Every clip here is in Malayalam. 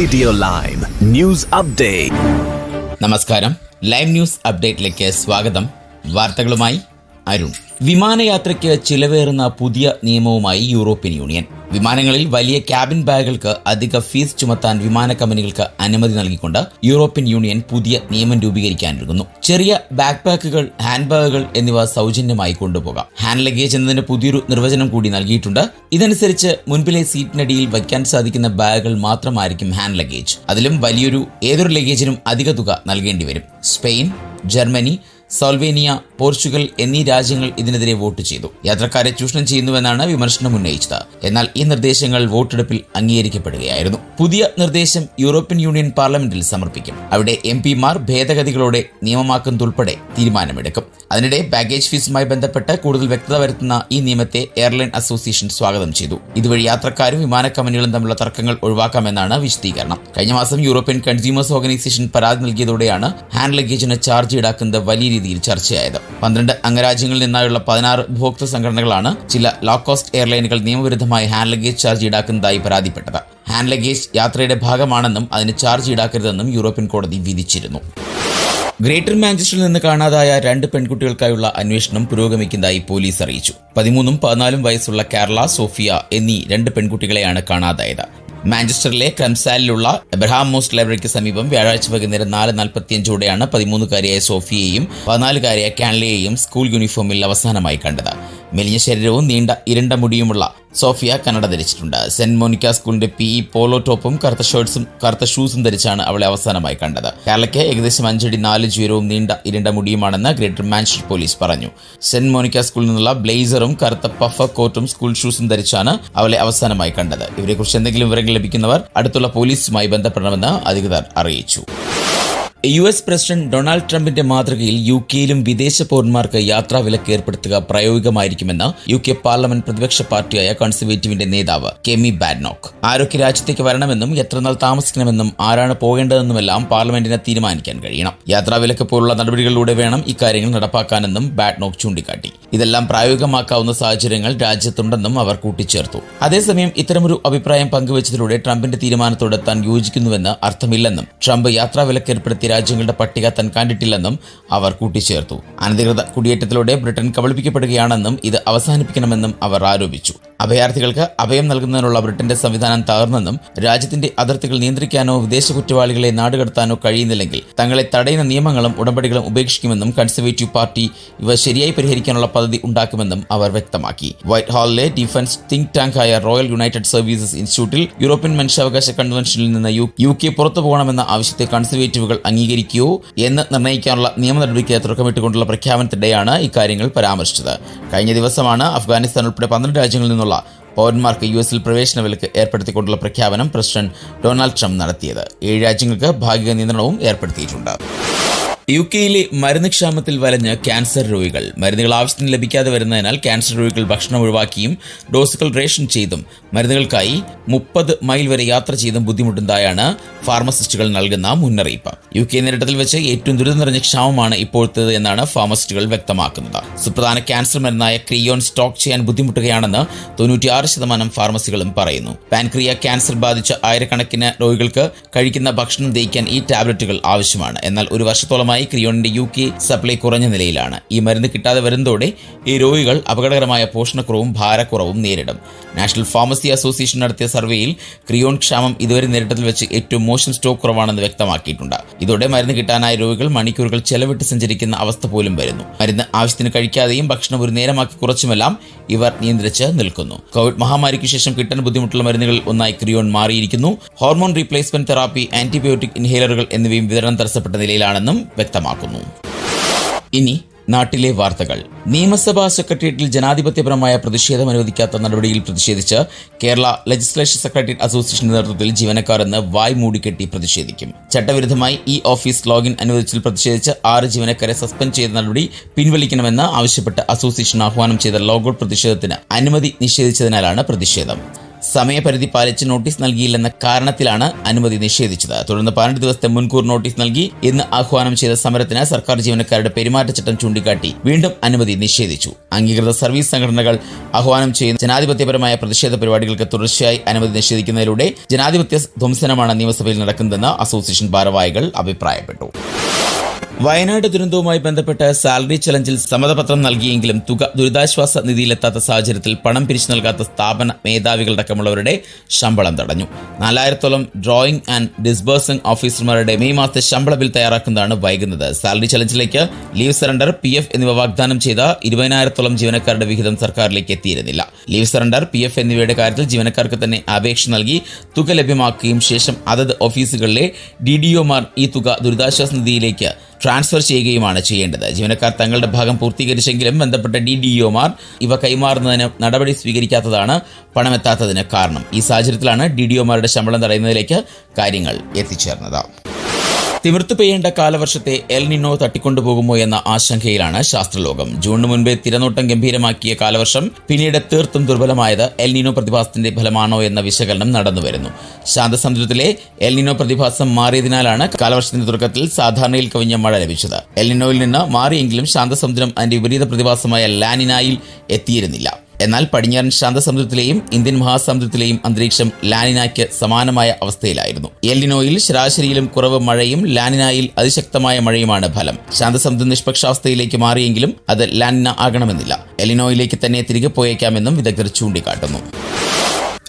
റേഡിയോ ലൈവ് ന്യൂസ് അപ്ഡേറ്റ് നമസ്കാരം. ലൈവ് ന്യൂസ് അപ്ഡേറ്റിലേക്ക് സ്വാഗതം. വാർത്തകളുമായി അരുൺ. വിമാനയാത്രയ്ക്ക് ചിലവേറുന്ന പുതിയ നിയമവുമായി യൂറോപ്യൻ യൂണിയൻ. വിമാനങ്ങളിൽ വലിയ ക്യാബിൻ ബാഗുകൾക്ക് അധിക ഫീസ് ചുമത്താൻ വിമാന കമ്പനികൾക്ക് അനുമതി നൽകിക്കൊണ്ട് യൂറോപ്യൻ യൂണിയൻ പുതിയ നിയമം രൂപീകരിക്കാനൊരുങ്ങുന്നു. ചെറിയ ബാക്ക് പാക്കുകൾ ഹാൻഡ് ബാഗുകൾ എന്നിവ സൗജന്യമായി കൊണ്ടുപോകാം. ഹാൻഡ് ലഗേജ് എന്നതിന് പുതിയൊരു നിർവചനം കൂടി നൽകിയിട്ടുണ്ട്. ഇതനുസരിച്ച് മുൻപിലെ സീറ്റിനടിയിൽ വയ്ക്കാൻ സാധിക്കുന്ന ബാഗുകൾ മാത്രമായിരിക്കും ഹാൻഡ് ലഗേജ്. അതിലും വലിയൊരു ഏതൊരു ലഗേജിനും അധിക തുക നൽകേണ്ടി വരും സ്പെയിൻ ജർമ്മനി സോൾവേനിയ പോർച്ചുഗൽ എന്നീ രാജ്യങ്ങൾ ഇതിനെതിരെ വോട്ട് ചെയ്തു. യാത്രക്കാരെ ചൂഷണം ചെയ്യുന്നുവെന്നാണ് വിമർശനം ഉന്നയിച്ചത്. എന്നാൽ ഈ നിർദ്ദേശങ്ങൾ വോട്ടെടുപ്പിൽ അംഗീകരിക്കപ്പെടുകയായിരുന്നു. പുതിയ നിർദ്ദേശം യൂറോപ്യൻ യൂണിയൻ പാർലമെന്റിൽ സമർപ്പിക്കും. അവിടെ എം പിമാർ ഭേദഗതികളോടെ നിയമമാക്കുന്നതുൾപ്പെടെ തീരുമാനമെടുക്കും. അതിനിടെ ബാഗേജ് ഫീസുമായി ബന്ധപ്പെട്ട് കൂടുതൽ വ്യക്തത വരുത്തുന്ന ഈ നിയമത്തെ എയർലൈൻ അസോസിയേഷൻ സ്വാഗതം ചെയ്തു. ഇതുവഴി യാത്രക്കാരും വിമാന കമ്പനികളും തമ്മിലുള്ള തർക്കങ്ങൾ ഒഴിവാക്കാമെന്നാണ് വിശദീകരണം. കഴിഞ്ഞ മാസം യൂറോപ്യൻ കൺസ്യൂമേഴ്സ് ഓർഗനൈസേഷൻ പരാതി നൽകിയതോടെയാണ് ഹാൻഡ് ലഗേജിന് ചാർജ് ഈടാക്കുന്നത് വലിയ രീതിയിൽ ചർച്ചയായത്. പന്ത്രണ്ട് അംഗരാജ്യങ്ങളിൽ നിന്നായുള്ള പതിനാറ് ഉപഭോക്തൃ സംഘടനകളാണ് ചില ലോ കോസ്റ്റ് എയർലൈനുകൾ നിയമവിരുദ്ധമായി ഹാൻഡ് ലഗേജ് ചാർജ് ഈടാക്കുന്നതായി പരാതിപ്പെട്ടത്. ഹാൻഡ് ലഗേജ് യാത്രയുടെ ഭാഗമാണെന്നും അതിന് ചാർജ് ഈടാക്കരുതെന്നും യൂറോപ്യൻ കോടതി വിധിച്ചിരുന്നു. ഗ്രേറ്റർ മാഞ്ചസ്റ്ററിൽ നിന്ന് കാണാതായ രണ്ട് പെൺകുട്ടികൾക്കായുള്ള അന്വേഷണം പുരോഗമിക്കുന്നതായി പോലീസ് അറിയിച്ചു. പതിമൂന്നും പതിനാലും വയസ്സുള്ള കേരള സോഫിയ എന്നീ രണ്ട് പെൺകുട്ടികളെയാണ് കാണാതായത്. മാഞ്ചസ്റ്ററിലെ ക്രംസാലിലുള്ള എബ്രഹാം മോസ്റ്റ് ലൈബ്രറിക്ക് സമീപം വ്യാഴാഴ്ച വൈകുന്നേരം നാല് നാൽപ്പത്തിയഞ്ചോടെയാണ് പതിമൂന്നുകാരിയായ സോഫിയയെയും പതിനാലുകാരിയായ കാൻലയെയും സ്കൂൾ യൂണിഫോമിൽ അവസാനമായി കണ്ടത്. മെലിഞ്ഞ ശരീരവും നീണ്ട ഇരണ്ട മുടിയുമുള്ള സോഫിയ കന്നഡ ധരിച്ചിട്ടുണ്ട്. സെന്റ് മോണിക്ക സ്കൂളിന്റെ പി ഇ പോളോ ടോപ്പും കറുത്ത ഷർട്ട്സും കറുത്ത ഷൂസും ധരിച്ചാണ് അവളെ അവസാനമായി കണ്ടത്. കേരളയ്ക്ക് ഏകദേശം അഞ്ചടി നാല് ജീരവും നീണ്ട ഇരണ്ട മുടിയുമാണെന്ന് ഗ്രേറ്റർ മാഞ്ചസ്റ്റർ പോലീസ് പറഞ്ഞു. സെന്റ് മോണിക്ക സ്കൂളിൽ നിന്നുള്ള ബ്ലേസറും കറുത്ത പഫ കോട്ടും സ്കൂൾ ഷൂസും ധരിച്ചാണ് അവളെ അവസാനമായി കണ്ടത്. ഇവരെക്കുറിച്ച് എന്തെങ്കിലും വിവരങ്ങൾ ലഭിക്കുന്നവർ അടുത്തുള്ള പോലീസുമായി ബന്ധപ്പെടണമെന്ന് അധികൃതർ അറിയിച്ചു. യു എസ് പ്രസിഡന്റ് ഡൊണാൾഡ് ട്രംപിന്റെ മാതൃകയിൽ യു കെയിലും വിദേശ പൗരന്മാർക്ക് യാത്രാ വിലക്ക് ഏർപ്പെടുത്തുക പ്രായോഗികമായിരിക്കുമെന്ന് യു കെ പാർലമെന്റ് പ്രതിപക്ഷ പാർട്ടിയായ കൺസർവേറ്റീവിന്റെ നേതാവ് കെമി ബാഡ്നോക്ക്. ആരൊക്കെ രാജ്യത്തേക്ക് വരണമെന്നും എത്രനാൾ താമസിക്കണമെന്നും ആരാണ് പോകേണ്ടതെന്നുമെല്ലാം പാർലമെന്റിന് തീരുമാനിക്കാൻ കഴിയണം. യാത്രാ വിലക്ക് പോലുള്ള നടപടികളിലൂടെ വേണം ഇക്കാര്യങ്ങൾ നടപ്പാക്കാനെന്നും ബാഡ്നോക്ക് ചൂണ്ടിക്കാട്ടി. ഇതെല്ലാം പ്രായോഗികമാക്കാവുന്ന സാഹചര്യങ്ങൾ രാജ്യത്തുണ്ടെന്നും അവർ കൂട്ടിച്ചേർത്തു. അതേസമയം ഇത്തരമൊരു അഭിപ്രായം പങ്കുവച്ചതിലൂടെ ട്രംപിന്റെ തീരുമാനത്തോട് താൻ യോജിക്കുന്നുവെന്ന് അർത്ഥമില്ലെന്നും ട്രംപ് യാത്രാ വിലക്ക് ഏർപ്പെടുത്തിയ രാജ്യങ്ങളുടെ പട്ടിക താൻ കണ്ടിട്ടില്ലെന്നും അവർ കൂട്ടിച്ചേർത്തു. അനധികൃത കുടിയേറ്റത്തിലൂടെ ബ്രിട്ടൻ കബളിപ്പിക്കപ്പെടുകയാണെന്നും ഇത് അവസാനിപ്പിക്കണമെന്നും അവർ ആരോപിച്ചു. അഭയാർത്ഥികൾക്ക് അഭയം നൽകുന്നതിനുള്ള ബ്രിട്ടന്റെ സംവിധാനം തകർന്നെന്നും രാജ്യത്തിന്റെ അതിർത്തികൾ നിയന്ത്രിക്കാനോ വിദേശ കുറ്റവാളികളെ നാടുകടത്താനോ കഴിയുന്നില്ലെങ്കിൽ തങ്ങളെ തടയുന്ന നിയമങ്ങളും ഉടമ്പടികളും ഉപേക്ഷിക്കുമെന്നും കൺസർവേറ്റീവ് പാർട്ടി ഇവ ശരിയായി പരിഹരിക്കാനുള്ള പദ്ധതി ഉണ്ടാക്കുമെന്നും അവർ വ്യക്തമാക്കി. വൈറ്റ് ഹാളിലെ ഡിഫൻസ് തിങ്ക് ടാങ്ക് ആയ റോയൽ യുണൈറ്റഡ് സർവീസസ് ഇൻസ്റ്റിറ്റ്യൂട്ടിൽ യൂറോപ്യൻ മനുഷ്യാവകാശ കൺവെൻഷനിൽ നിന്ന് യു കെ പുറത്തു പോകണമെന്ന ആവശ്യത്തെ കൺസർവേറ്റീവുകൾ അംഗീകരിക്കുകയോ എന്ന് നിർണയിക്കാനുള്ള നിയമ നടപടിക്ക് തുടക്കമിട്ടുകൊണ്ടുള്ള പ്രഖ്യാപനത്തിനിടെയാണ് ഇക്കാര്യങ്ങൾ പരാമർശിച്ചത്. കഴിഞ്ഞ ദിവസമാണ് അഫ്ഗാനിസ്ഥാൻ ഉൾപ്പെടെ പന്ത്രണ്ട് രാജ്യങ്ങളിൽ നിന്നുള്ള പൗരന്മാർക്ക് യു എസിൽ പ്രവേശന വിലക്ക് ഏർപ്പെടുത്തിക്കൊണ്ടുള്ള പ്രഖ്യാപനം പ്രസിഡന്റ് ഡൊണാൾഡ് ട്രംപ് നടത്തിയത്. ഏഴ് രാജ്യങ്ങൾക്ക് ഭാഗിക നിയന്ത്രണവും ഏർപ്പെടുത്തിയിട്ടുണ്ട്. യു കെയിലെ മരുന്ന് ക്ഷാമത്തിൽ വലഞ്ഞ് ക്യാൻസർ രോഗികൾ. മരുന്നുകൾ ആവശ്യത്തിന് ലഭിക്കാതെ വരുന്നതിനാൽ ക്യാൻസർ രോഗികൾ ഭക്ഷണം ഒഴിവാക്കിയും ഡോസുകൾ റേഷൻ ചെയ്തും മരുന്നുകൾക്കായി മുപ്പത് മൈൽ വരെ യാത്ര ചെയ്തും ബുദ്ധിമുട്ടുന്നതായാണ് ഫാർമസിസ്റ്റുകൾ നൽകുന്ന മുന്നറിയിപ്പ്. യു കെ നേരിട്ടത്തിൽ വെച്ച് ഏറ്റവും ദുരിതം നിറഞ്ഞ ക്ഷാമമാണ് ഇപ്പോഴത്തേത് എന്നാണ് ഫാർമസിസ്റ്റുകൾ വ്യക്തമാക്കുന്നത്. സുപ്രധാന ക്യാൻസർ മരുന്നായ ക്രിയോൺ സ്റ്റോക്ക് ചെയ്യാൻ ബുദ്ധിമുട്ടുകയാണെന്ന് തൊണ്ണൂറ്റിയാറ് ശതമാനം ഫാർമസികളും പറയുന്നു. പാൻക്രിയ ക്യാൻസർ ബാധിച്ച ആയിരക്കണക്കിന് രോഗികൾക്ക് കഴിക്കുന്ന ഭക്ഷണം ദഹിക്കാൻ ഈ ടാബ്ലറ്റുകൾ ആവശ്യമാണ്. എന്നാൽ ഒരു വർഷത്തോളമായി ക്രിയോണിന്റെ യു കെ സപ്ലൈ കുറഞ്ഞ നിലയിലാണ്. ഈ മരുന്ന് കിട്ടാതെ വരുന്നതോടെ ഈ രോഗികൾ അപകടകരമായ പോഷണക്കുറവും ഭാരക്കുറവും നേരിടും. നാഷണൽ ഫാർമസി അസോസിയേഷൻ നടത്തിയ സർവേയിൽ ക്രിയോൺ ക്ഷാമം ഇതുവരെ നേരിട്ടതിൽ വെച്ച് ഏറ്റവും മോശം സ്റ്റോക്ക് കുറവാണെന്ന് വ്യക്തമാക്കിയിട്ടുണ്ട്. ഇതോടെ മരുന്ന് കിട്ടാനായ രോഗികൾ മണിക്കൂറുകൾ ചെലവിട്ട് സഞ്ചരിക്കുന്ന അവസ്ഥ പോലും വരുന്നു. മരുന്ന് ആവശ്യത്തിന് കഴിക്കാതെയും ഭക്ഷണം ഒരു നേരമാക്കി കുറച്ചുമെല്ലാം ഇവർ നിയന്ത്രിച്ച് നിൽക്കുന്നു. കോവിഡ് മഹാമാരിക്ക് ശേഷം കിട്ടാൻ ബുദ്ധിമുട്ടുള്ള മരുന്നുകൾ ഒന്നായി ക്രിയോൺ മാറിയിരിക്കുന്നു. ഹോർമോൺ റീപ്ലേസ്മെന്റ് തെറാപ്പി ആന്റിബയോട്ടിക് ഇൻഹേലറുകൾ എന്നിവയും വിതരണം തടസ്സപ്പെട്ട നിലയിലാണെന്നും വ്യക്തമാക്കുന്നു. ഇനി നാട്ടിലെ വാർത്തകൾ. നിയമസഭാ സെക്രട്ടേറിയറ്റിൽ ജനാധിപത്യപരമായ പ്രതിഷേധം അനുവദിക്കാത്ത നടപടിയിൽ പ്രതിഷേധിച്ച് കേരള ലെജിസ്ലേഷൻ സെക്രട്ടേറിയറ്റ് അസോസിയേഷന്റെ നേതൃത്വത്തിൽ ജീവനക്കാർ ഇന്ന് വായ് മൂടിക്കെട്ടി പ്രതിഷേധിക്കും. ചട്ടവിരുദ്ധമായി ഇ ഓഫീസ് ലോഗിൻ അനുവദിച്ചിൽ പ്രതിഷേധിച്ച് ആറ് ജീവനക്കാരെ സസ്പെൻഡ് ചെയ്ത നടപടി പിൻവലിക്കണമെന്ന് ആവശ്യപ്പെട്ട് അസോസിയേഷൻ ആഹ്വാനം ചെയ്ത ലോഗൌട്ട് പ്രതിഷേധത്തിന് അനുമതി നിഷേധിച്ചതിനാലാണ് പ്രതിഷേധം. സമയപരിധി പാലിച്ച് നോട്ടീസ് നൽകിയില്ലെന്ന കാരണത്തിലാണ് അനുമതി നിഷേധിച്ചത്. തുടർന്ന് പതിനെട്ട് ദിവസത്തെ മുൻകൂർ നോട്ടീസ് നൽകി ഇന്ന് ആഹ്വാനം ചെയ്ത സമരത്തിന് സർക്കാർ ജീവനക്കാരുടെ പെരുമാറ്റച്ചട്ടം ചൂണ്ടിക്കാട്ടി വീണ്ടും അനുമതി നിഷേധിച്ചു. അംഗീകൃത സർവീസ് സംഘടനകൾ ആഹ്വാനം ചെയ്യുന്ന ജനാധിപത്യപരമായ പ്രതിഷേധ പരിപാടികൾക്ക് തുടർച്ചയായി അനുമതി നിഷേധിക്കുന്നതിലൂടെ ജനാധിപത്യ ധ്വംസനമാണ് നിയമസഭയിൽ നടക്കുന്നതെന്ന് അസോസിയേഷൻ ഭാരവാഹികൾ അഭിപ്രായപ്പെട്ടു. വയനാട് ദുരന്തവുമായി ബന്ധപ്പെട്ട് സാലറി ചലഞ്ചിൽ സമ്മതപത്രം നൽകിയെങ്കിലും തുക ദുരിതാശ്വാസ നിധിയിലെത്താത്ത സാഹചര്യത്തിൽ പണം പിരിച്ചു നൽകാത്ത സ്ഥാപന മേധാവികളടക്കമുള്ളവരുടെ ശമ്പളം തടഞ്ഞു. നാലായിരത്തോളം ഡ്രോയിംഗ് ആൻഡ് ഡിസ്ബേഴ്സിംഗ് ഓഫീസർമാരുടെ മെയ് മാസത്തെ ശമ്പള ബിൽ തയ്യാറാക്കുന്നതാണ് വൈകുന്നത്. സാലറി ചലഞ്ചിലേക്ക് ലീവ് സറണ്ടർ പി എന്നിവ വാഗ്ദാനം ചെയ്ത ഇരുപതിനായിരത്തോളം ജീവനക്കാരുടെ വിഹിതം സർക്കാരിലേക്ക് എത്തിയിരുന്നില്ല. ലീവ് സറണ്ടർ പി എഫ് എന്നിവയുടെ കാര്യത്തിൽ ജീവനക്കാർക്ക് തന്നെ അപേക്ഷ നൽകി തുക ലഭ്യമാക്കുകയും ശേഷം അതത് ഓഫീസുകളിലെ ഡി ഡി ഒമാർ ഈ തുക ദുരിതാശ്വാസ നിധിയിലേക്ക് ട്രാൻസ്ഫർ ചെയ്യുകയുമാണ് ചെയ്യേണ്ടത്. ജീവനക്കാർ തങ്ങളുടെ ഭാഗം പൂർത്തീകരിച്ചെങ്കിലും ബന്ധപ്പെട്ട ഡി ഡി ഒമാർ ഇവ കൈമാറുന്നതിന് നടപടി സ്വീകരിക്കാത്തതാണ് പണമെത്താത്തതിന് കാരണം. ഈ സാഹചര്യത്തിലാണ് ഡി ഡി ഒമാരുടെ ശമ്പളം തടയുന്നതിലേക്ക് കാര്യങ്ങൾ എത്തിച്ചേർന്നത്. തിമിർത്തു പെയ്യേണ്ട കാലവർഷത്തെ എൽ നിന്നോ തട്ടിക്കൊണ്ടുപോകുമോ എന്ന ആശങ്കയിലാണ് ശാസ്ത്രലോകം. ജൂണിന് മുൻപേ തിരനോട്ടം ഗംഭീരമാക്കിയ കാലവർഷം പിന്നീട് തീർത്തും ദുർബലമായത് എൽ നിനോ പ്രതിഭാസത്തിന്റെ ഫലമാണോ എന്ന വിശകലനം നടന്നുവരുന്നു. ശാന്തസമുദ്രത്തിലെ എൽ നിനോ പ്രതിഭാസം മാറിയതിനാലാണ് കാലവർഷത്തിന്റെ തുടക്കത്തിൽ സാധാരണയിൽ കവിഞ്ഞ മഴ ലഭിച്ചത്. എൽ നിന്ന് മാറിയെങ്കിലും ശാന്തസമുദ്രം അതിന്റെ വിപരീത പ്രതിഭാസമായ ലാനിനായിൽ എത്തിയിരുന്നില്ല. എന്നാൽ പടിഞ്ഞാറൻ ശാന്തസമുദ്രത്തിലെയും ഇന്ത്യൻ മഹാസമുദ്രത്തിലെയും അന്തരീക്ഷം ലാനിനായ്ക്ക് സമാനമായ അവസ്ഥയിലായിരുന്നു. എല്ലിനോയിൽ ശരാശരിയിലും കുറവ് മഴയും ലാനിനായിൽ അതിശക്തമായ മഴയുമാണ് ഫലം. ശാന്തസമുദ്ര നിഷ്പക്ഷാവസ്ഥയിലേക്ക് മാറിയെങ്കിലും അത് ലാനിന ആകണമെന്നില്ല. എലിനോയിലേക്ക് തന്നെ തിരികെ പോയേക്കാമെന്നും വിദഗ്ധർ ചൂണ്ടിക്കാട്ടുന്നു.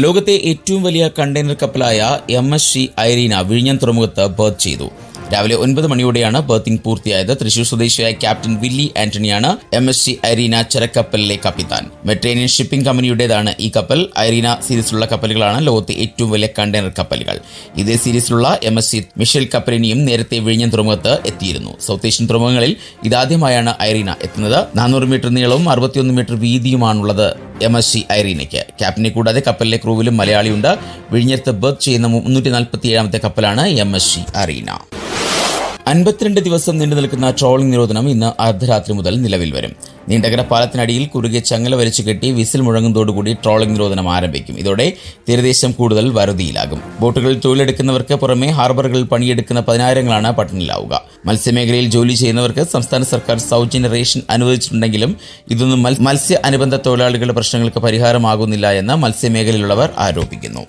ലോകത്തെ ഏറ്റവും വലിയ കണ്ടെയ്നർ കപ്പലായ എം എസ് ഷി ഐറീന വിഴിഞ്ഞം തുറമുഖത്ത് ബർത്ത് ചെയ്തു. രാവിലെ ഒൻപത് മണിയോടെയാണ് ബർത്തിംഗ് പൂർത്തിയായത്. തൃശൂർ സ്വദേശിയായ ക്യാപ്റ്റൻ വില്ലി ആന്റണിയാണ് എം എസ് സി ഐറീന ചരക്കപ്പലിലെ കപ്പിത്താൻ. മെട്രേനിയൻ ഷിപ്പിംഗ് കമ്പനിയുടേതാണ് ഈ കപ്പൽ. ഐറീന സീരീസിലുള്ള കപ്പലുകളാണ് ലോകത്തെ ഏറ്റവും വലിയ കണ്ടെയ്നർ കപ്പലുകൾ. ഇതേ സീരീസിലുള്ള എം എസ് സി മിഷൽ കപ്പലിനിയും നേരത്തെ വിഴിഞ്ഞം തുറമുഖത്ത് എത്തിയിരുന്നു. സൗത്ത് ഏഷ്യൻ തുറമുഖങ്ങളിൽ ഇതാദ്യമായാണ് ഐറീന എത്തുന്നത്. നാനൂറ് മീറ്റർ നീളവും അറുപത്തിയൊന്ന് മീറ്റർ വീതിയുമാണുള്ളത് എം എസ് സി ഐറീനയ്ക്ക് ക്യാപ്റ്റനെ കൂടാതെ കപ്പലിലെ ക്രൂവിലും മലയാളിയുണ്ട്. വിഴിഞ്ഞത്ത് ബർത്ത് ചെയ്യുന്ന മുന്നൂറ്റി നാൽപ്പത്തി ഏഴാമത്തെ കപ്പലാണ് എം എസ് സി അറീന അൻപത്തിരണ്ട് ദിവസം നീണ്ടു നിൽക്കുന്ന ട്രോളിംഗ് നിരോധനം ഇന്ന് അർദ്ധരാത്രി മുതൽ നിലവിൽ വരും. നീണ്ടകര പാലത്തിനടിയിൽ കുറുകെ ചങ്ങല വലിച്ചു കെട്ടി വിസിൽ മുഴങ്ങുന്നതോടുകൂടി ട്രോളിംഗ് നിരോധനം ആരംഭിക്കും. ഇതോടെ തീരദേശം കൂടുതൽ വറുതിയിലാകും. ബോട്ടുകളിൽ തൊഴിലെടുക്കുന്നവർക്ക് പുറമെ ഹാർബറുകളിൽ പണിയെടുക്കുന്ന പതിനായിരങ്ങളാണ് പട്ടിണിയിലാവുക. മത്സ്യമേഖലയിൽ ജോലി ചെയ്യുന്നവർക്ക് സംസ്ഥാന സർക്കാർ സൗജന്യ റേഷൻ അനുവദിച്ചിട്ടുണ്ടെങ്കിലും ഇതൊന്നും മത്സ്യ അനുബന്ധ തൊഴിലാളികളുടെ പ്രശ്നങ്ങൾക്ക് പരിഹാരമാകുന്നില്ല എന്ന് മത്സ്യമേഖലയിലുള്ളവർ ആരോപിക്കുന്നു.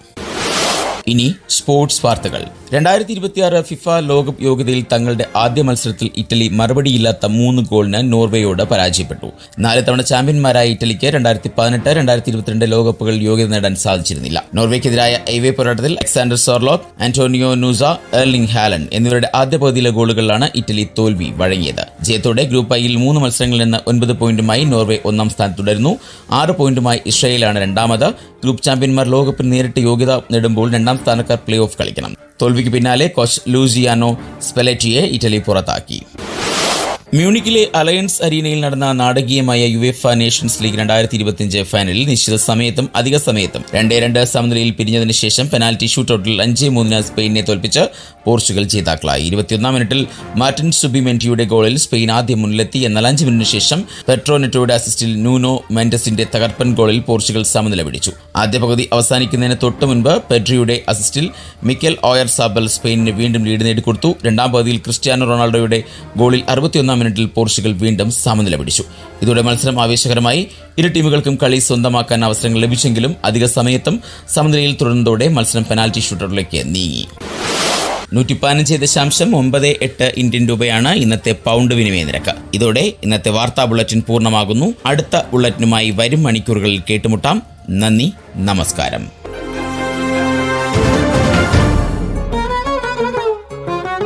ഇനി സ്പോർട്സ് വാർത്തകൾ. രണ്ടായിരത്തി ഇരുപത്തിയാറ് ഫിഫ ലോകകപ്പ് യോഗ്യതയിൽ തങ്ങളുടെ ആദ്യ മത്സരത്തിൽ ഇറ്റലി മറുപടിയില്ലാത്ത മൂന്ന് ഗോളിന് നോർവേയോട് പരാജയപ്പെട്ടു. നാല് തവണ ചാമ്പ്യന്മാരായ ഇറ്റലിക്ക് രണ്ടായിരത്തി പതിനെട്ട് രണ്ടായിരത്തി ഇരുപത്തിരണ്ട് ലോകകപ്പുകൾ യോഗ്യത നേടാൻ സാധിച്ചിരുന്നില്ല. നോർവേക്കെതിരായ ഐവേ പോരാട്ടത്തിൽ Alexander Sorloth Antonio Nusa Erling Haaland എന്നിവരുടെ ആദ്യ പകുതിയിലെ ഗോളുകളിലാണ് ഇറ്റലി തോൽവി വഴങ്ങിയത്. ജയത്തോടെ ഗ്രൂപ്പ് ഐയിൽ മൂന്ന് മത്സരങ്ങളിൽ നിന്ന് ഒൻപത് പോയിന്റുമായി നോർവേ ഒന്നാം സ്ഥാനം തുടരുന്നു. ആറ് പോയിന്റുമായി ഇസ്രയേലാണ് രണ്ടാമത്. ഗ്രൂപ്പ് ചാമ്പ്യന്മാർ ലോകകപ്പിൽ നേരിട്ട് യോഗ്യത നേടുമ്പോൾ രണ്ടാം സ്ഥാനക്കാർ പ്ലേ ഓഫ് കളിക്കണം. തോൽവിക്ക് പിന്നാലെ കോച്ച് ലൂസിയാനോ സ്പെലറ്റിയെ ഇറ്റലി പുറത്താക്കി. മ്യൂണിക്കിലെ അലയൻസ് അരീനയിൽ നടന്ന നാടകീയമായ യുഎഫ നേഷൻസ് ലീഗ് രണ്ടായിരത്തി ഇരുപത്തിയഞ്ച് ഫൈനലിൽ നിശ്ചിത സമയത്തും അധിക സമയത്തും രണ്ടേ രണ്ട് സമനിലയിൽ പിരിഞ്ഞതിന് ശേഷം പെനാൽറ്റി ഷൂട്ടൌട്ടിൽ അഞ്ച് മൂന്നിന് സ്പെയിനെ തോൽപ്പിച്ച് പോർച്ചുഗൽ ജേതാക്കളായി. ഇരുപത്തിയൊന്നാം മിനിറ്റിൽ മാർട്ടിൻ സുബിമെന്റിയുടെ ഗോളിൽ സ്പെയിൻ ആദ്യം മുന്നിലെത്തി. എന്നാൽ അഞ്ച് മിനിറ്റിന് ശേഷം പെട്രോനെറ്റോയുടെ അസിസ്റ്റിൽ നൂനോ മെൻഡസിന്റെ തകർപ്പൻ ഗോളിൽ പോർച്ചുഗൽ സമനില പിടിച്ചു. ആദ്യ പകുതി അവസാനിക്കുന്നതിന് തൊട്ടു മുൻപ് പെഡ്രിയുടെ അസിസ്റ്റിൽ മിക്കൽ ഓയർ സാബൽ സ്പെയിനിന് വീണ്ടും ലീഡ് നേടിക്കൊടുത്തു. രണ്ടാം പകുതിയിൽ ക്രിസ്ത്യാനോ റൊണാൾഡോയുടെ ഗോളിൽ അറുപത്തിയൊന്നാം മിനിറ്റിൽ പോർച്ചുഗൽ വീണ്ടും സമനില പിടിച്ചു. ഇതോടെ മത്സരം ആവേശകരമായി. ഇരു ടീമുകൾക്കും കളി സ്വന്തമാക്കാൻ അവസരങ്ങൾ ലഭിച്ചെങ്കിലും അധിക സമയത്തും സമനിലയിൽ തുടർന്നതോടെ മത്സരം പെനാൽറ്റി ഷൂട്ടറിലേക്ക് നീങ്ങി. നൂറ്റി പതിനഞ്ച് ദശാംശം ഒമ്പത് എട്ട് ഇന്ത്യൻ രൂപയാണ് ഇന്നത്തെ പൗണ്ട് വിനിമയ നിരക്ക്. ഇതോടെ ഇന്നത്തെ വാർത്താ ബുള്ളറ്റിൻ പൂർണമാകുന്നു. അടുത്ത ബുള്ളറ്റിനുമായി വരും മണിക്കൂറുകളിൽ കേട്ടുമുട്ടാം. നന്ദി നമസ്കാരം.